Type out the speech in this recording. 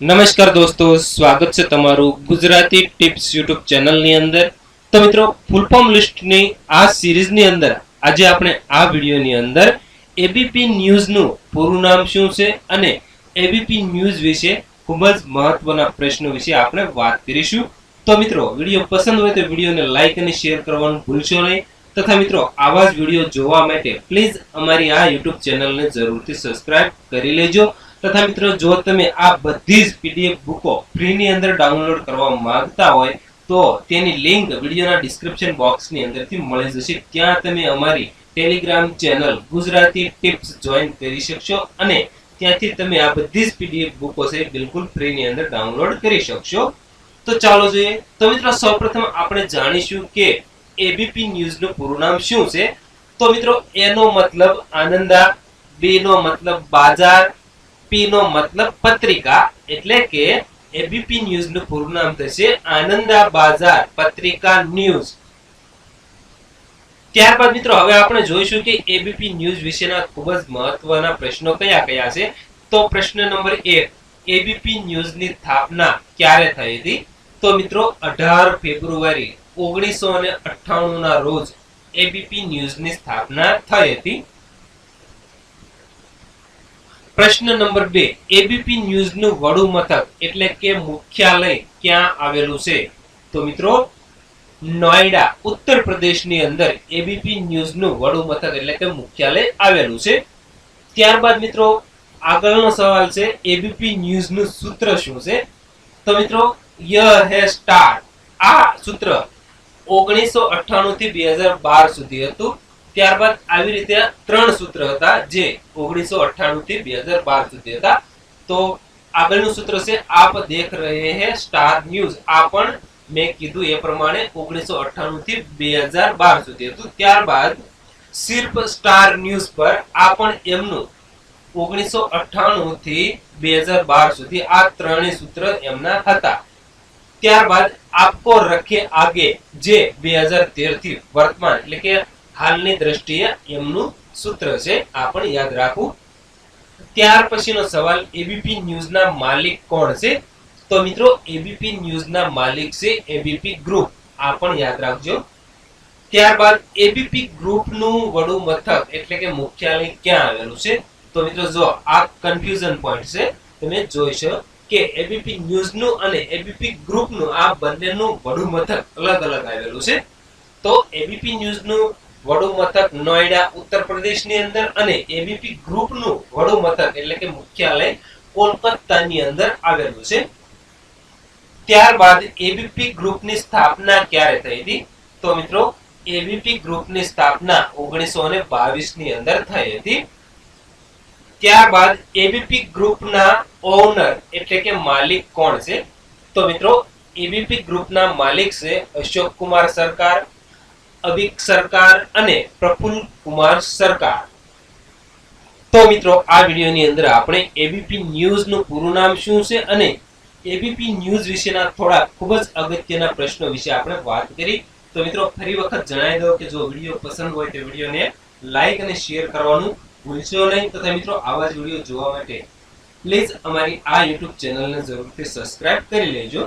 નમસ્કાર દોસ્તો, સ્વાગત છે તમારું ગુજરાતી ટિપ્સ યુટ્યુબ ચેનલની અંદર. તો મિત્રો ફૂલફોર્મ લિસ્ટની આ સિરીઝની અંદર, આજે આપણે આ વિડીયોની અંદર એબીપી ન્યૂઝનું પૂરું નામ શું છે અને એબીપી ન્યૂઝ વિશે ખૂબ જ મહત્વના પ્રશ્નો વિશે આપણે વાત કરીશું. તો મિત્રો, વીડિયો પસંદ હોય તો વિડીયોને લાઈક અને શેર કરવાનું ભૂલશો નહીં. તથા મિત્રો, આવા જ વીડિયો જોવા માટે પ્લીઝ અમારી આ યુટ્યુબ ચેનલને જરૂરથી સબસ્ક્રાઇબ કરી લેજો. તથા મિત્રો, જો તમે આ બધી જ પીડીએફ બુકો ફ્રીની અંદર ડાઉનલોડ કરવા માંગતા હોય, તો તેની લિંક વિડીયોના ડિસ્ક્રિપ્શન બોક્સની અંદરથી મળી જશે. ત્યાં તમે અમારી Telegram channel Gujarati tips join કરી શકશો અને ત્યાંથી તમે આ બધી જ પીડીએફ બુકો છે બિલકુલ ફ્રીની અંદર ડાઉનલોડ કરી શકશો. તો ચાલો જોઈએ. તો મિત્રો, સૌપ્રથમ આપણે જાણીશું કે એબીપી ન્યૂઝનું પૂરું નામ શું છે? તો મિત્રો, એનો મતલબ આનંદા, બેનો મતલબ બાજાર પી નો મતલબ પત્રિકા એટલે કે એબીપી ન્યૂઝનું પૂરું નામ થશે આનંદા બાજાર પત્રિકા ન્યૂઝ. ત્યારબાદ મિત્રો, હવે આપણે જોઈશું કે એબીપી ન્યૂઝ વિશેના ખૂબ જ મહત્વના પ્રશ્નો કયા કયા છે. તો પ્રશ્ન નંબર એક એબીપી ન્યૂઝની સ્થાપના ક્યારે થઈ હતી? તો મિત્રો, અઢાર ફેબ્રુઆરી ઓગણીસો ના રોજ એબીપી ન્યૂઝની સ્થાપના થઈ હતી. પ્રશ્ન નંબર બે. એબીપી ન્યૂઝનું વડું મથક એટલે કે મુખ્યાલય ક્યાં આવેલું છે? તો મિત્રો નોઈડા ઉત્તર પ્રદેશની અંદર એબીપી ન્યૂઝનું વડું મથક એટલે કે મુખ્યાલય આવેલું છે. ત્યારબાદ મિત્રો, આગળનો સવાલ છે એબીપી ન્યૂઝનું સૂત્ર શું છે? તો મિત્રો ય હે સ્ટાર આ સૂત્ર ઓગણીસો અઠ્ઠાણું થી બે હજાર બાર સુધી હતું. ત્યારબાદ આવી રીતે ત્રણ સૂત્ર હતા જે ઓગણીસો અઠ્ઠાણું થી બે હજાર બાર સુધી હતા. તો આગળનું સૂત્ર છે, આપ દેખ રહે હે સ્ટાર ન્યૂઝ. આ પણ મેં કીધું એ પ્રમાણે ઓગણીસો અઠ્ઠાણું થી બે હજાર બાર સુધી હતું. ત્યારબાદ સિર્ફ સ્ટાર ન્યૂઝ પર આ પણ એમનું ઓગણીસો અઠ્ઠાણું થી બે હજાર બાર સુધી આ ત્રણેય સૂત્ર એમના હતા. ત્યારબાદ આપકો રખે આગે જે બે હજાર તેરથી વર્તમાન, એટલે કે હાલની દ્રષ્ટિએ એમનું સૂત્ર છે, આ પણ યાદ રાખવું. ત્યાર પછીનો સવાલ એબીપી ન્યૂઝના માલિક કોણ છે? તો મિત્રો એબીપી ન્યૂઝના માલિક છે એબીપી ગ્રુપ. આ પણ યાદ રાખજો. ત્યારબાદ એબીપી ગ્રુપનું વડું મથક એટલે કે મુખ્યાલય ક્યાં આવેલું છે? તો મિત્રો, જો આ કન્ફ્યુઝન પોઈન્ટ છે, તમે જોઈ શકો કે એબીપી ન્યૂઝનું અને એબીપી ગ્રુપનું આ બંનેનું વડું મથક અલગ અલગ આવેલું છે. તો એબીપી ન્યૂઝનું વડું મથક નોઈડા, ઉત્તર પ્રદેશની અંદર અને એબીપી ગ્રુપનું વડુ મથક એટલે કે મુખ્યાલય કોલકાતાની અંદર આવેલું છે. ત્યારબાદ એબીપી ગ્રુપની સ્થાપના ક્યારે થઈ હતી? તો મિત્રો એબીપી ગ્રુપની સ્થાપના ઓગણીસો ને બાવીસની અંદર થઈ હતી. ત્યારબાદ એબીપી ગ્રુપના ઓનર એટલે કે માલિક કોણ છે? તો મિત્રો એબીપી ગ્રુપના માલિક છે અશોક કુમાર સરકાર. અભિક સરકાર અને પ્રફુલ કુમાર સરકાર. તો મિત્રો, આ વિડીયોની અંદર આપણે એબીપી ન્યૂઝનું પૂરું નામ શું છે અને એબીપી ન્યૂઝ વિશેના થોડા ખૂબ જ અગત્યના પ્રશ્નો વિશે આપણે વાત કરી. તો મિત્રો, ફરી વખત જણાવી દો કે જો વીડિયો પસંદ હોય તો વિડીયોને લાઈક અને શેર કરવાનું ભૂલશો નહીં. તથા મિત્રો, આવા જ વીડિયો જોવા માટે પ્લીઝ અમારી આ યુટ્યુબ ચેનલને જરૂરથી સબસ્ક્રાઇબ કરી લેજો.